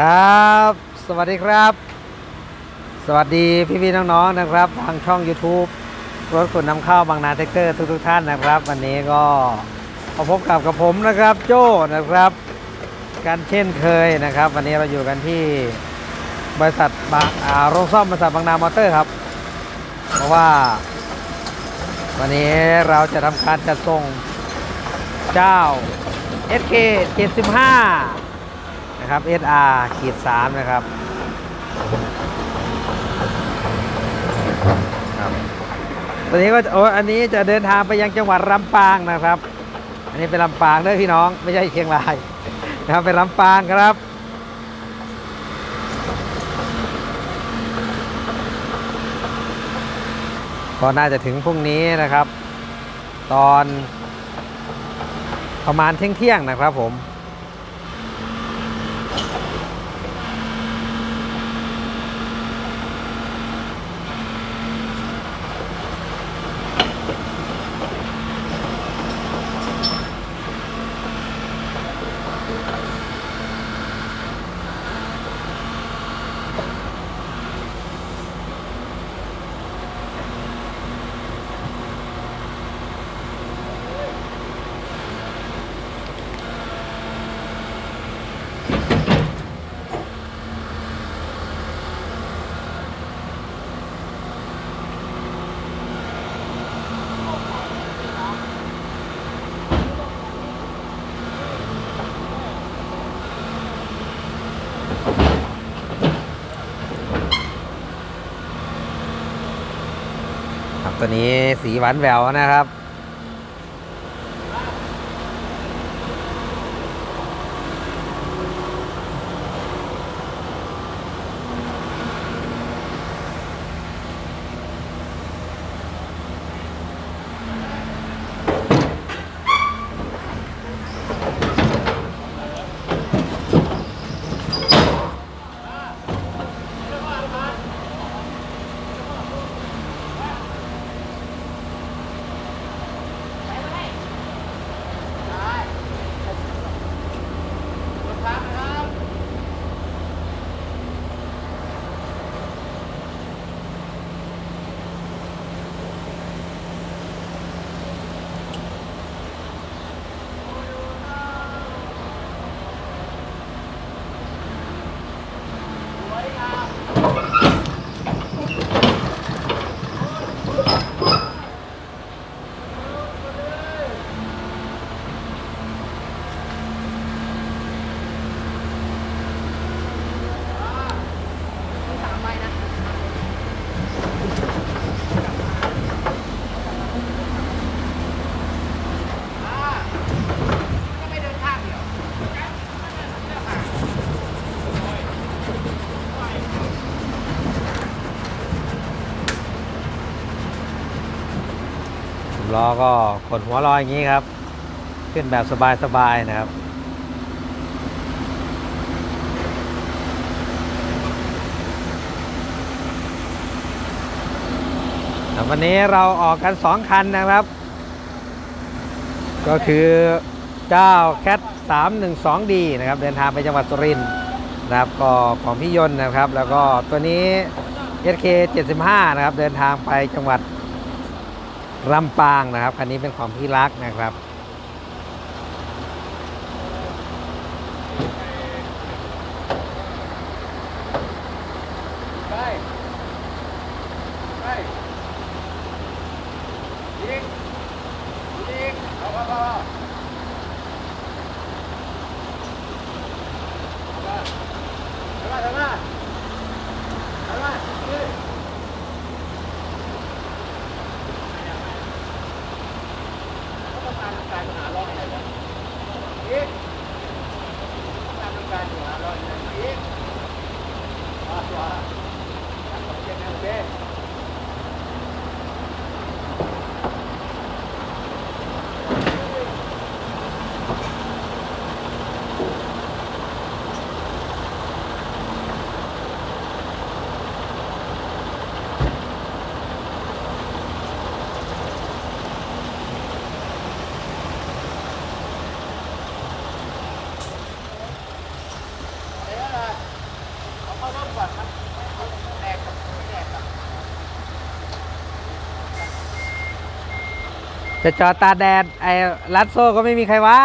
ครับ สวัสดีครับ สวัสดีพี่ๆน้องๆนะครับ ทางช่อง YouTube รถขนนำเข้าบางนาเทคเตอร์ทุกๆท่านนะครับ วันนี้ก็มาพบกับกับผมนะครับ โจ้นะครับกันเช่นเคยนะครับ วันนี้เราอยู่กันที่บริษัทบางอาโรงซ่อมบริษัทบางนามอเตอร์ครับ เพราะว่า วันนี้เราจะทำการจัดส่งเจ้า SK 75 นะครับ SR ขีด3นะครับครับตอนนี้ก็โอ้อันนี้จะเดินทางไปยังจังหวัดลำปางนะครับ อันนี้เป็นลำปางเด้อพี่น้อง ไม่ใช่เชียงรายนะครับเป็นลำปางครับก็น่าจะถึงพรุ่งนี้นะครับ ตอนประมาณเที่ยงๆนะครับผม ตัวนี้สีหวานแหววนะครับ ล้อก็กดหัวลอยอย่างนี้ครับ ขึ้นแบบสบายๆนะครับครับวันนี้เราออกกัน 2 คันนะครับ ก็คือเจ้าแคท 312D นะครับ เดินทางไปจังหวัดสุรินทร์นะครับก็ของพี่ยนต์นะครับ แล้วก็ตัวนี้ SK 75 นะครับ เดินทางไปจังหวัด ลำปางนะครับ คันนี้เป็นของพี่รักนะครับ การต้การหาร้องอะไรวะเอ๊ะต้องการต้การหาร้องอะไรเอีกว่าว่าอยากขอเช็คนะโอเค จะจอดตาแดดไอ้รัดโซ่ก็ไม่มีใครว่า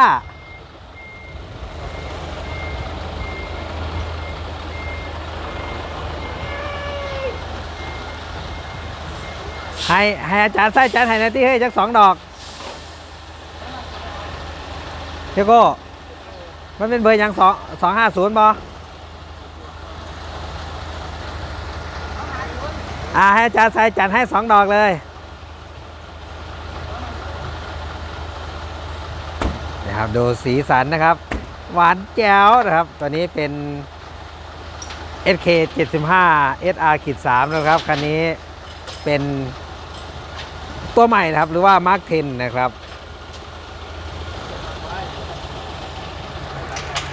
ให้ให้อาจารย์ใส่อาจารย์ให้นาที่เฮ้จักสองดอกเฮียโก้มันเป็นเบอร์ยังสองสองห้าศูนย์บออ่าให้อาจารย์ใส่จัดให้สองดอกเลย นะ ครับดูสีสันนะครับ หวานแจ๋วนะครับ ตัวนี้เป็น SK 75 SR ขีด3นะครับ คันนี้เป็นตัวใหม่นะครับ หรือว่า Mark 10 นะครับ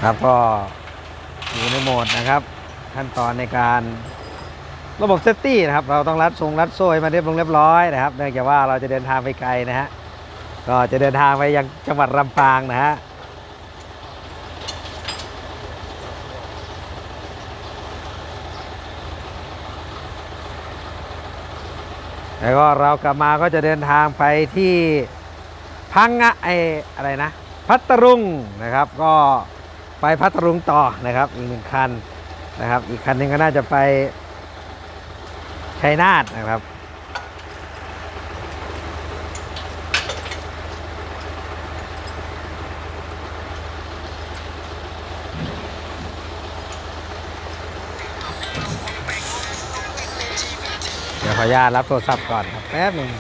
ครับก็อยู่ในโหมดนะครับ ขั้นตอนในการระบบเซฟตี้นะครับ เราต้องรัดทรงรัดโซ่ให้มาเรียบร้อยนะครับ เนื่องจากว่าเราจะเดินทางไปไกลนะฮะ ก็จะเดินทางไปยังจังหวัดลำปางนะฮะแล้วก็เรากลับมาก็จะเดินทางไปที่พังงะไออะไรนะ พัทรุงนะครับ ก็ไปพัทรุงต่อนะครับ อีกหนึ่งคันนะครับ อีกคันหนึ่งก็น่าจะไปชัยนาทนะครับ ดี๋ยวขออนุญาตรับโทรศัพท์ก่อนครับแป๊บหนึ่ง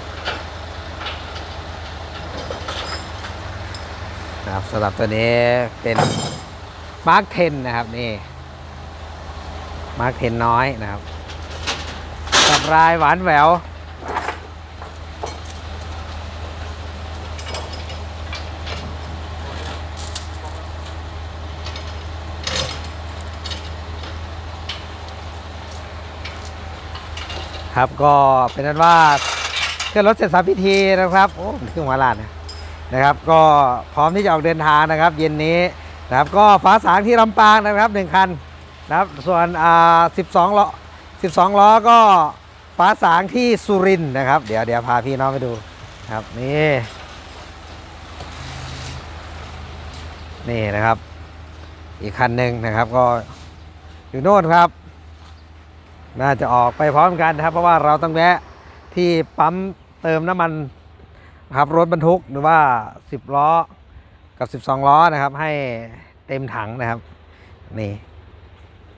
นะครับสำหรับตัวนี้เป็นมาร์คเทนนะครับนี่มาร์คเทนน้อยนะครับกับรายหวานแหวว ครับก็เป็นนั้นว่าเครื่องรถเสร็จสรรพพิธีนะครับโอ้เครื่องหัวลานนะครับ ก็พร้อมที่จะออกเดินทางนะครับ เย็นนี้นะครับก็ฟ้าสางที่ลำปางนะครับหนึ่งคันนะครับส่วนอ่า12ล้อ12ล้อก็ฟ้าสางที่สุรินนะครับ เดี๋ยวเดี๋ยวพาพี่น้องไปดูครับนี่นี่นะครับ อีกคันหนึ่งนะครับก็อยู่โน่นครับ น่าจะออกไปพร้อมกันนะครับ เพราะว่าเราต้องแวะที่ปั๊มเติมน้ำมันครับรถบรรทุกหรือว่า 10 ล้อกับ 12 ล้อนะครับ ให้เต็มถังนะครับ นี่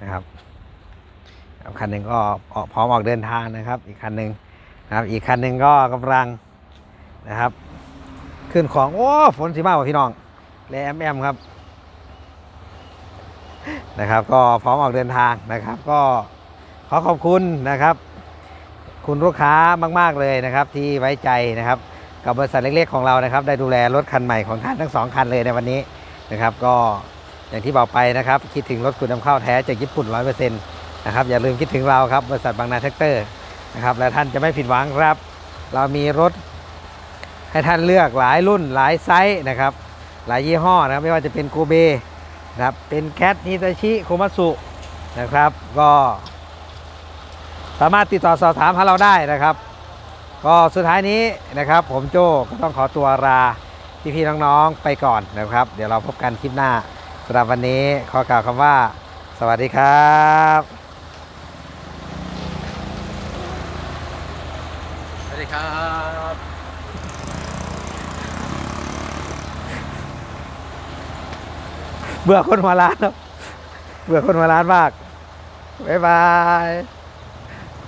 นะครับครับคันหนึ่งก็ออกพร้อมออกเดินทางนะครับ อีกคันหนึ่งนะครับอีกคันหนึ่งก็กำลังนะครับ ขึ้นของ โอ้ฝนสีมากกว่าพี่น้องแลแอมแอมครับนะครับ ก็พร้อมออกเดินทางนะครับ ก็ อขอบคุณนะครับ คุณลูกค้ามาก ๆ เลยนะครับที่ไว้ใจนะครับ กับบริษัทเล็ก ๆ ของเรานะครับ ได้ดูแลรถคันใหม่ของท่านทั้งสองคันเลยในวันนี้นะครับ ก็อย่างที่บอกไปนะครับ คิดถึงรถคุณนำเข้าแท้จากญี่ปุ่น 100%นะครับอย่าลืมคิดถึงเราครับบริษัทบางนาแท็กเตอร์นะครับและท่านจะไม่ผิดหวังครับ เรามีรถให้ท่านเลือกหลายรุ่นหลายไซส์นะครับ หลายยี่ห้อนะครับไม่ว่าจะเป็นโกเบนะครับเป็นแคทฮิตาชิโคมัสุนะครับ ก็ สามารถติดต่อสอบถามหาเราได้นะครับ ก็สุดท้ายนี้นะครับ ผมโจ้ก็ต้องขอตัวลาพี่ๆน้องๆไปก่อนนะครับ เดี๋ยวเราพบกันคลิปหน้าสำหรับวันนี้ขอกล่าวคำว่า สวัสดีครับสวัสดีครับเบื่อคนมาร้านครับเบื่อคนมาร้านมากบ๊ายบาย